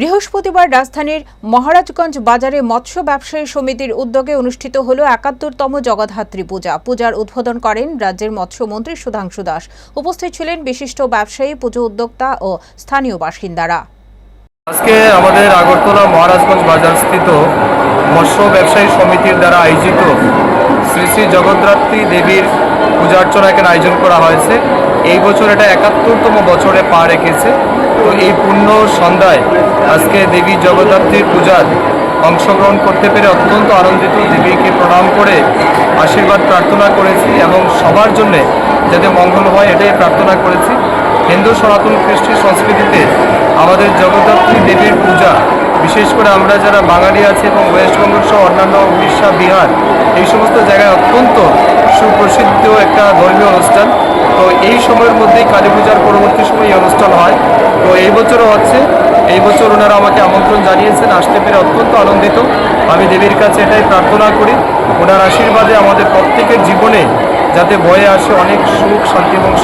বৃহস্পতিবার রাজধানীর মহারাজগঞ্জ বাজারে মৎস্য ব্যবসায়ী সমিতির উদ্যোগে অনুষ্ঠিত হল একাত্তরতম জগদ্ধাত্রী পূজা। পূজার উদ্বোধন করেন রাজ্যের মৎস্যমন্ত্রী সুধাংশু দাস। উপস্থিত ছিলেন বিশিষ্ট ব্যবসায়ী, পুজো উদ্যোক্তা ও স্থানীয় বাসিন্দারা। আজকে আমাদের আগরতলা মহারাজগঞ্জ বাজারস্থিত মৎস্য ব্যবসায়ী সমিতির দ্বারা আয়োজিত শ্রী শ্রী জগদ্ধাত্রী দেবীর পূজা অর্চনা এখানে আয়োজন করা হয়েছে। এই বছর এটা একাত্তরতম বছরে পা রেখেছে। তো এই পূর্ণ সন্ধ্যায় আজকে দেবী জগদ্ধাত্রীর পূজার অংশগ্রহণ করতে পেরে অত্যন্ত আনন্দিত। দেবীকে প্রণাম করে আশীর্বাদ প্রার্থনা করেছি এবং সবার জন্যে যাতে মঙ্গল হয় এটাই প্রার্থনা করেছি। হিন্দু সনাতন কৃষ্টি সংস্কৃতিতে আমাদের জগদ্ধাত্রী দেবীর পূজা বিশেষ করে আমরা যারা বাঙালি আছি এবং ওয়েস্টবেঙ্গল সহ অন্যান্য উড়িষ্যা, বিহার, এই সমস্ত জায়গায় অত্যন্ত সুপ্রসিদ্ধ একটা ধর্মীয় অনুষ্ঠান। তো এই সময়ের মধ্যেই কালী পূজার পরবর্তী সময় এই অনুষ্ঠান হয়। তো এই বছরও হচ্ছে। এই বছর ওনারা আমাকে আমন্ত্রণ জানিয়েছেন, আসতে পেরে অত্যন্ত আনন্দিত। আমি দেবীর কাছে এটাই প্রার্থনা করি, ওনার আশীর্বাদে আমাদের প্রত্যেকের জীবনে যাতে বয়ে আসে অনেক সুখ, শান্তি এবং